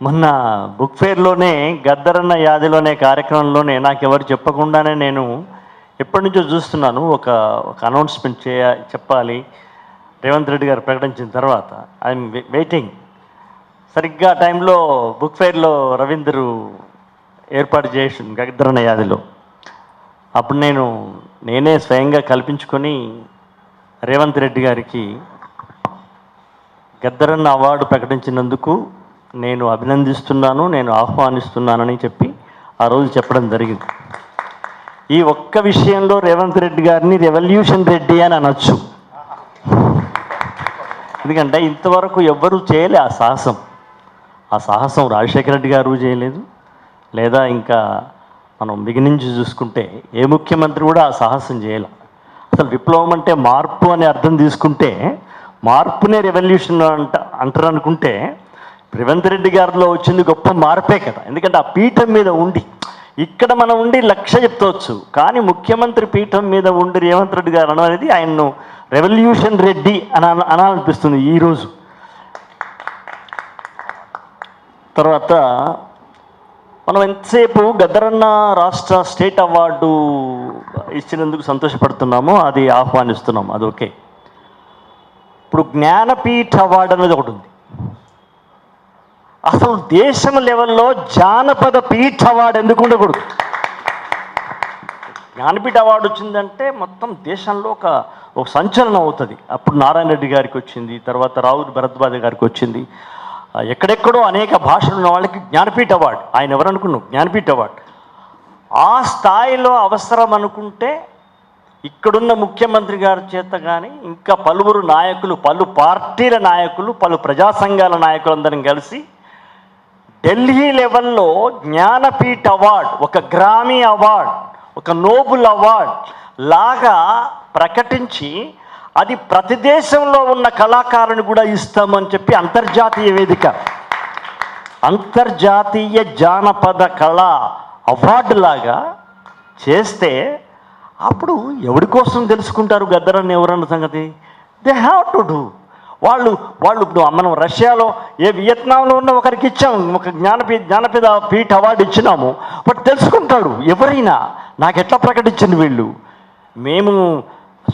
మొన్న బుక్ ఫేర్లోనే గద్దరన్న యాదిలోనే కార్యక్రమంలోనే నాకు ఎవరు చెప్పకుండానే నేను ఎప్పటి నుంచో చూస్తున్నాను. ఒక ఒక అనౌన్స్మెంట్ చేయ చెప్పాలి. రేవంత్ రెడ్డి గారు ప్రకటించిన తర్వాత. ఐఎమ్ వెయిటింగ్ సరిగ్గా టైంలో బుక్ ఫేర్లో రవీందరు ఏర్పాటు చేసి గద్దరన్న యాదిలో. అప్పుడు నేను నేనే స్వయంగా కల్పించుకొని రేవంత్ రెడ్డి గారికి గద్దరన్న అవార్డు ప్రకటించినందుకు నేను అభినందిస్తున్నాను నేను ఆహ్వానిస్తున్నానని చెప్పి ఆ రోజు చెప్పడం జరిగింది. ఈ ఒక్క విషయంలో రేవంత్ రెడ్డి గారిని రెవల్యూషన్ రెడ్డి అని అనొచ్చు. ఎందుకంటే ఇంతవరకు ఎవ్వరూ చేయలే ఆ సాహసం. ఆ సాహసం రాజశేఖర రెడ్డి గారు చేయలేదు. లేదా ఇంకా మనం బిగినించి చూసుకుంటే ఏ ముఖ్యమంత్రి కూడా ఆ సాహసం చేయలే. అసలు విప్లవం అంటే మార్పు అనే అర్థం తీసుకుంటే మార్పునే రెవల్యూషన్ అంట అంటారు అనుకుంటే రేవంత్ రెడ్డి గారిలో వచ్చింది గొప్ప మార్పే కదా. ఎందుకంటే ఆ పీఠం మీద ఉండి ఇక్కడ మనం ఉండి లక్ష చెప్తవచ్చు. కానీ ముఖ్యమంత్రి పీఠం మీద ఉండి రేవంత్ రెడ్డి గారు అనడం అనేది ఆయన్ను రెవల్యూషన్ రెడ్డి అని అన- అనాలనిపిస్తుంది ఈరోజు తర్వాత మనం ఎంతసేపు గద్దరన్న రాష్ట్ర స్టేట్ అవార్డు ఇచ్చినందుకు సంతోషపడుతున్నామో అది ఆహ్వానిస్తున్నాం. అది ఓకే. ఇప్పుడు జ్ఞానపీఠ అవార్డు అనేది ఒకటి ఉంది. అసలు దేశం లెవెల్లో జానపద పీఠ అవార్డు ఎందుకు ఉండకూడదు? జ్ఞానపీఠ అవార్డు వచ్చిందంటే మొత్తం దేశంలో ఒక ఒక సంచలనం అవుతుంది. అప్పుడు నారాయణ రెడ్డి గారికి వచ్చింది తర్వాత రావుల్ భరద్వాజ గారికి వచ్చింది. ఎక్కడెక్కడో అనేక భాషలు ఉన్న వాళ్ళకి జ్ఞానపీఠ అవార్డు. ఆయన ఎవరనుకున్నాం జ్ఞానపీఠ అవార్డు. ఆ స్థాయిలో అవసరం అనుకుంటే ఇక్కడున్న ముఖ్యమంత్రి గారి చేత కానీ ఇంకా పలువురు నాయకులు పలు పార్టీల నాయకులు పలు ప్రజా సంఘాల నాయకులందరం కలిసి ఢిల్లీ లెవెల్లో జ్ఞానపీఠ అవార్డ్ ఒక గ్రామీ అవార్డ్ ఒక నోబుల్ అవార్డ్ లాగా ప్రకటించి అది ప్రతి దేశంలో ఉన్న కళాకారుని కూడా ఇస్తామని చెప్పి అంతర్జాతీయ వేదిక అంతర్జాతీయ జానపద కళ అవార్డు లాగా చేస్తే అప్పుడు ఎవరి కోసం తెలుసుకుంటారు గద్దరని ఎవరన్న సంగతి? దే హ్యావ్ టు డూ వాళ్ళు వాళ్ళు ఇప్పుడు మనం రష్యాలో ఏ వియత్నాంలో ఉన్న ఒకరికి ఇచ్చాము ఒక జ్ఞానపీ జ్ఞానపీఠ పీఠ అవార్డు ఇచ్చినాము. బట్ తెలుసుకుంటాడు ఎవరైనా నాకు ఎట్లా ప్రకటించింది వీళ్ళు? మేము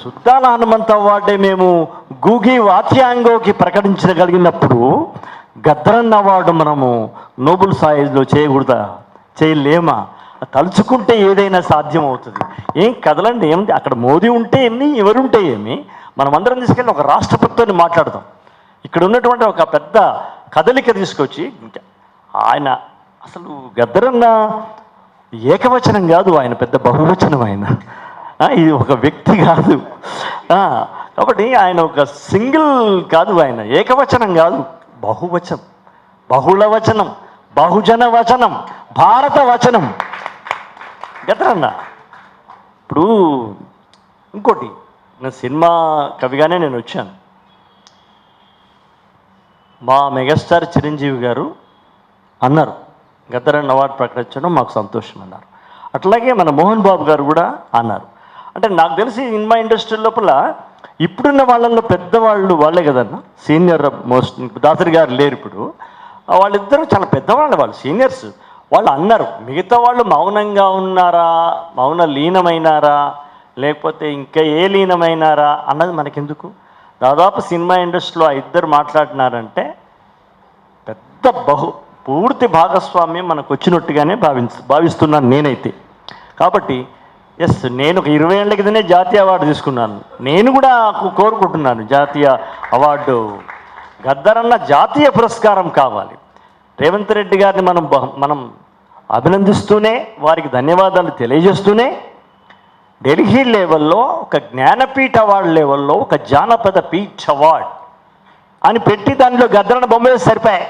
సుద్దాల హనుమంత అవార్డే మేము గూగి వాత్యాంగోకి ప్రకటించగలిగినప్పుడు గద్దరన్న అవార్డు మనము నోబుల్ సాయిజ్లో చేయకూడదా? చేయలేమా? తలుచుకుంటే ఏదైనా సాధ్యం అవుతుంది ఏం కదలండి? ఏం అక్కడ మోదీ ఉంటే ఏమి? ఎవరుంటే ఏమి? మనం అందరం తీసుకెళ్ళి ఒక రాష్ట్రపతితో మాట్లాడదాం. ఇక్కడ ఉన్నటువంటి ఒక పెద్ద కదలిక తీసుకొచ్చి ఆయన అసలు గద్దరన్న ఏకవచనం కాదు ఆయన పెద్ద బహువచనం ఆయన. ఇది ఒక వ్యక్తి కాదు. కాబట్టి ఆయన ఒక సింగిల్ కాదు ఆయన ఏకవచనం కాదు బహువచనం. బహుళ వచనం బహుజన వచనం భారత వచనం. గద్దరన్న ఇప్పుడు ఇంకోటి నా సినిమా కవిగానే నేను వచ్చాను. మా మెగాస్టార్ చిరంజీవి గారు అన్నారు గద్దరన్న అవార్డు ప్రకటించడం మాకు సంతోషం అన్నారు. అట్లాగే మన మోహన్ బాబు గారు కూడా అన్నారు. అంటే నాకు తెలిసి సినిమా ఇండస్ట్రీ లోపల ఇప్పుడున్న వాళ్ళల్లో పెద్దవాళ్ళు వాళ్ళే కదన్న సీనియర్ మోస్ట్ దాసరి గారు లేరు ఇప్పుడు. వాళ్ళిద్దరూ చాలా పెద్దవాళ్ళు వాళ్ళు సీనియర్స్. వాళ్ళు అన్నారు మిగతా వాళ్ళు మౌనంగా ఉన్నారా మౌన లీనమైనారా లేకపోతే ఇంకా ఏ లీనమైనారా అన్నది మనకెందుకు? దాదాపు సినిమా ఇండస్ట్రీలో ఇద్దరు మాట్లాడినారంటే పెద్ద బహు పూర్తి భాగస్వామ్యం మనకు వచ్చినట్టుగానే భావించ భావిస్తున్నాను నేనైతే. కాబట్టి ఎస్ నేను ఒక ఇరవై ఏళ్ళ కిందనే జాతీయ అవార్డు తీసుకున్నాను. నేను కూడా కోరుకుంటున్నాను జాతీయ అవార్డు. గద్దరన్న జాతీయ పురస్కారం కావాలి. రేవంత్ రెడ్డి గారిని మనం బహు- మనం అభినందిస్తూనే వారికి ధన్యవాదాలు తెలియజేస్తూనే ఢిల్లీ లెవెల్లో ఒక జ్ఞానపీఠ అవార్డు లెవెల్లో ఒక జానపద పీఠ్ అవార్డ్ అని పెట్టి దానిలో గద్దరన్న బొమ్మలు సరిపోయాయి.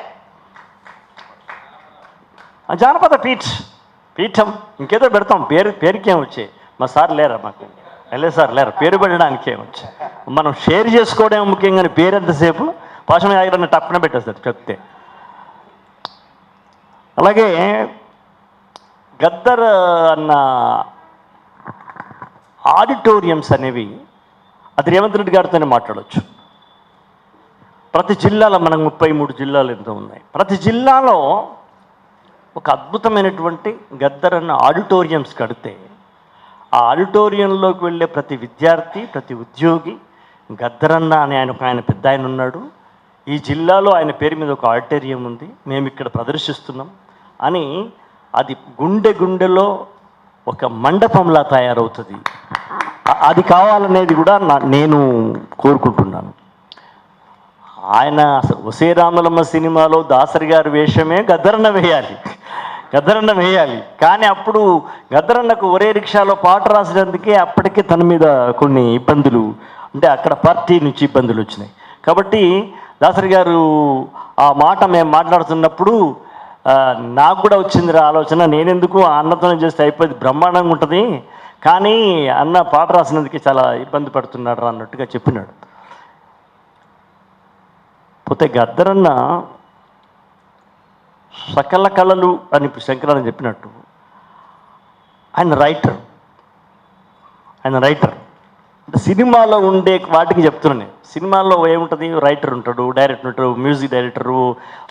జానపద పీఠ్ పీఠం ఇంకేదో పెడతాం. పేరు పేరుకేం వచ్చాయి? మా సార్ లేరా మాకు? వెళ్ళే సార్ లేరా? పేరు పెట్టడానికి ఏం మనం షేర్ చేసుకోవడం ముఖ్యం కానీ పేరు ఎంతసేపు? పాషం యాగరన్న టప్పున పెట్టేస్తారు చెప్తే. అలాగే గద్దర్ అన్న ఆడిటోరియంస్ అనేవి అది రేవంత్ రెడ్డి గారితోనే మాట్లాడవచ్చు ప్రతి జిల్లాలో మనకు ముప్పై మూడు జిల్లాలు ఎంతో ఉన్నాయి. ప్రతి జిల్లాలో ఒక అద్భుతమైనటువంటి గద్దరన్న ఆడిటోరియంస్ కడితే ఆ ఆడిటోరియంలోకి వెళ్ళే ప్రతి విద్యార్థి ప్రతి ఉద్యోగి గద్దరన్న అని ఆయన ఒక ఆయన పెద్ద ఆయన ఉన్నాడు. ఈ జిల్లాలో ఆయన పేరు మీద ఒక ఆడిటోరియం ఉంది. మేము ఇక్కడ ప్రదర్శిస్తున్నాం అని అది గుండె గుండెలో ఒక మండపంలా తయారవుతుంది. అది కావాలనేది కూడా నా నేను కోరుకుంటున్నాను. ఆయన అసలు రామలమ్మ సినిమాలో దాసరి గారి వేషమే గద్దరన్న వేయాలి. గద్దరన్న వేయాలి. కానీ అప్పుడు గద్దరన్నకు ఒరే రిక్షాలో పాట రాసినందుకే అప్పటికే తన మీద కొన్ని ఇబ్బందులు అంటే అక్కడ పార్టీ నుంచి ఇబ్బందులు వచ్చినాయి. కాబట్టి దాసరి గారు ఆ మాట మేము మాట్లాడుతున్నప్పుడు నాకు కూడా వచ్చింది ఆలోచన. నేనెందుకు ఆ అన్నతోనే చేస్తే అయిపోయింది? బ్రహ్మాండంగా ఉంటుంది. కానీ అన్న పాట రాసినందుకే చాలా ఇబ్బంది పడుతున్నాడు రా అన్నట్టుగా చెప్పినాడు. పోతే గద్దరన్న సకల కళలు అని ఇప్పుడు శంకరాన్ని చెప్పినట్టు. ఆయన రైటర్ ఆయన రైటర్ సినిమాలో ఉండే వాటికి చెప్తున్నాను నేను. సినిమాలో ఏముంటుంది? రైటర్ ఉంటాడు డైరెక్టర్ ఉంటాడు మ్యూజిక్ డైరెక్టరు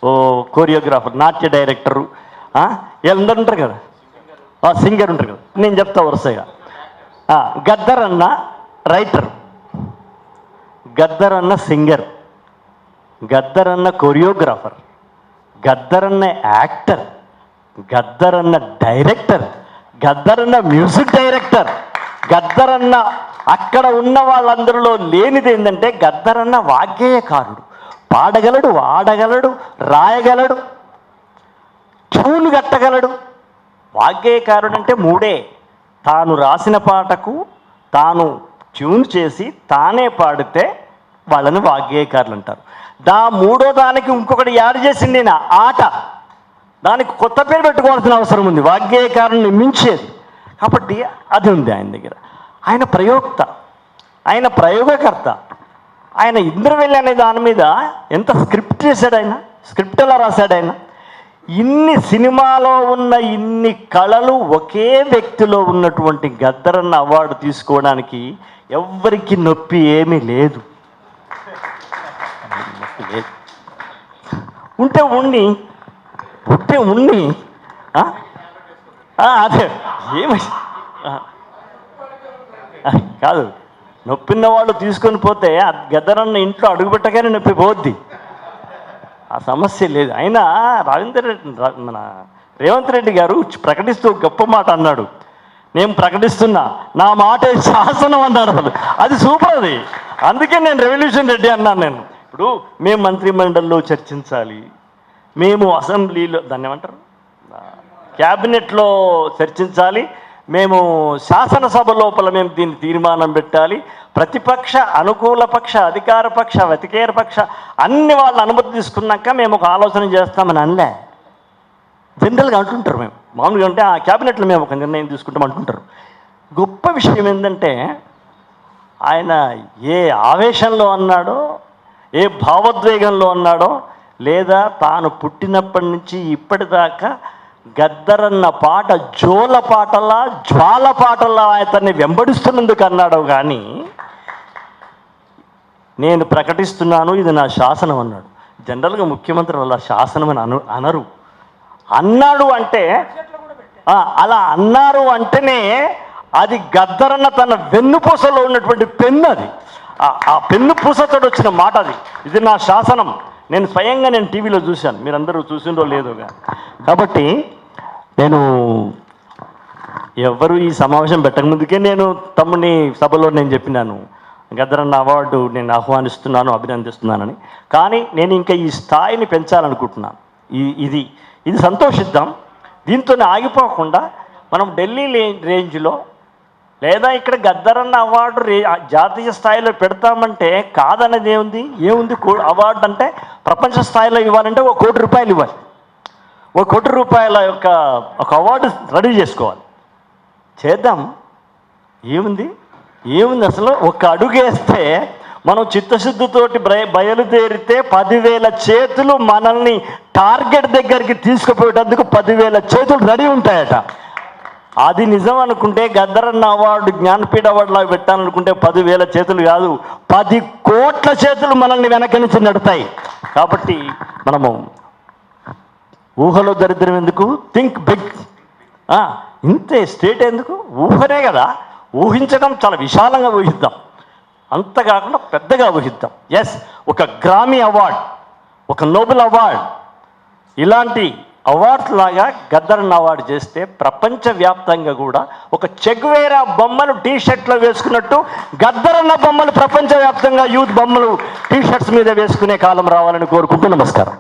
ఓ కోరియోగ్రాఫర్ నాట్య డైరెక్టరు వీళ్ళందరూ ఉంటారు కదా? సింగర్ ఉంటారు కదా? నేను చెప్తా వరుసగా. గద్దర్ అన్న రైటర్ గద్దర్ అన్న సింగర్ గద్దర్ అన్న కొరియోగ్రాఫర్ గద్దర్ అన్న యాక్టర్ గద్దర్ అన్న డైరెక్టర్ గద్దర్ అన్న మ్యూజిక్ డైరెక్టర్ గద్దరన్న అక్కడ ఉన్న వాళ్ళందరిలో లేనిది ఏంటంటే గద్దరన్న వాగ్గేయకారుడు. పాడగలడు ఆడగలడు రాయగలడు ట్యూన్ కట్టగలడు. వాగ్గేయకారుడు అంటే మూడే. తాను రాసిన పాటకు తాను ట్యూన్ చేసి తానే పాడితే వాళ్ళని వాగ్గేయకారులు అంటారు. దా మూడో దానికి ఇంకొకటి యాడ్ చేసింది నా ఆట. దానికి కొత్త పేరు పెట్టుకోవాల్సిన అవసరం ఉంది. వాగ్గేయకారుని మించేది. కాబట్టి అది ఉంది ఆయన దగ్గర. ఆయన ప్రయోక్త ఆయన ప్రయోగకర్త. ఆయన ఇంద్రవెల్లి అనే దాని మీద ఎంత స్క్రిప్ట్ చేశాడు ఆయన? స్క్రిప్ట్ ఎలా రాశాడు ఆయన? ఇన్ని సినిమాలో ఉన్న ఇన్ని కళలు ఒకే వ్యక్తిలో ఉన్నటువంటి గద్దరన్న అవార్డు తీసుకోవడానికి ఎవ్వరికి నొప్పి ఏమీ లేదు. లేదు ఉంటే ఉండి ఉంటే ఉండి అదే. ఏమి? కాదు. నొప్పిన వాళ్ళు తీసుకొని పోతే ఆ గద్దరన్న ఇంట్లో అడుగుపెట్టగానే నొప్పి పోద్ది. ఆ సమస్య లేదు. అయినా రాజేందర్ రెడ్డి రా- మన రేవంత్ రెడ్డి గారు ప్రకటిస్తూ గొప్ప మాట అన్నాడు. నేను ప్రకటిస్తున్నా. నా మాట శాసనం అన్నాడు అసలు అది సూపర్ అది. అందుకే నేను రెవల్యూషన్ రెడ్డి అన్నాను నేను. ఇప్పుడు మేము మంత్రిమండలిలో చర్చించాలి. మేము అసెంబ్లీలో దాన్ని ఏమంటారు? క్యాబినెట్లో చర్చించాలి. మేము శాసనసభ లోపల మేము దీన్ని తీర్మానం పెట్టాలి. ప్రతిపక్ష అనుకూల పక్ష అధికార పక్ష వ్యతికేర పక్ష అన్ని వాళ్ళ అనుమతి తీసుకున్నాక మేము ఒక ఆలోచన చేస్తామని అనలే. జనరల్గా అంటుంటారు మేము. మామూలుగా అంటే ఆ క్యాబినెట్లో మేము ఒక నిర్ణయం తీసుకుంటాం అంటుంటారు. గొప్ప విషయం ఏంటంటే ఆయన ఏ ఆవేశంలో అన్నాడో ఏ భావోద్వేగంలో అన్నాడో లేదా తాను పుట్టినప్పటి నుంచి ఇప్పటిదాకా గద్దరన్న పాట జోల పాటలా జ్వాల పాటలా అతన్ని వెంబడిస్తున్నందుకు అన్నాడు. కానీ నేను ప్రకటిస్తున్నాను ఇది నా శాసనం అన్నాడు. జనరల్గా ముఖ్యమంత్రి అలా శాసనం అని అను అనరు. అన్నాడు అంటే అలా అన్నారు అంటేనే అది గద్దరన్న తన వెన్నుపూసలో ఉన్నటువంటి పెన్ను అది. ఆ- పెన్ను పూసతో వచ్చిన మాట అది. ఇది నా శాసనం. నేను స్వయంగా నేను టీవీలో చూశాను. మీరందరూ చూసిండో లేదో కాబట్టి నేను ఎవరు ఈ సమావేశం పెట్టకముందుకే నేను తమ్ముని సభలో నేను చెప్పినాను. గద్దరన్న అవార్డు నేను ఆహ్వానిస్తున్నాను అభినందిస్తున్నానని. కానీ నేను ఇంకా ఈ స్థాయిని పెంచాలనుకుంటున్నాను. ఈ ఇది ఇది సంతోషిద్దాం. దీంతో ఆగిపోకుండా మనం ఢిల్లీ రేంజ్లో లేదా ఇక్కడ గద్దరన్న అవార్డు రే జాతీయ స్థాయిలో పెడతామంటే కాదన్నది ఏముంది? ఏముంది కో అవార్డు అంటే ప్రపంచ స్థాయిలో ఇవ్వాలంటే ఒక కోటి రూపాయలు ఇవ్వాలి. ఒక కోటి రూపాయల యొక్క ఒక అవార్డు రెడీ చేసుకోవాలి. చేద్దాం. ఏముంది? ఏముంది అసలు? ఒక అడుగేస్తే మనం చిత్తశుద్ధితోటి బయ బయలుదేరితే పదివేల చేతులు మనల్ని టార్గెట్ దగ్గరికి తీసుకుపోయేటందుకు పదివేల చేతులు రెడీ ఉంటాయట. అది నిజం అనుకుంటే గద్దరన్న అవార్డు జ్ఞానపీఠ అవార్డులా పెట్టాలనుకుంటే పదివేల చేతులు కాదు పది కోట్ల చేతులు మనల్ని వెనక నుంచి నడుతాయి. కాబట్టి మనము ఊహలో దరిద్రం ఎందుకు? థింక్ బిగ్ ఇంతే స్టేట్ ఎందుకు? ఊహనే కదా. ఊహించడం చాలా విశాలంగా ఊహిద్దాం. అంత కాకుండా పెద్దగా ఊహిద్దాం. ఎస్ ఒక గ్రామీ అవార్డ్ ఒక నోబెల్ అవార్డ్. ఇలాంటి అవార్డ్స్ లాగా గద్దరన్న అవార్డు చేస్తే ప్రపంచవ్యాప్తంగా కూడా ఒక చెగ్వేరా బొమ్మలు టీ షర్ట్లో వేసుకున్నట్టు గద్దరన్న బొమ్మలు ప్రపంచవ్యాప్తంగా యూత్ బొమ్మలు టీ షర్ట్స్ మీద వేసుకునే కాలం రావాలని కోరుకుంటూ నమస్కారం.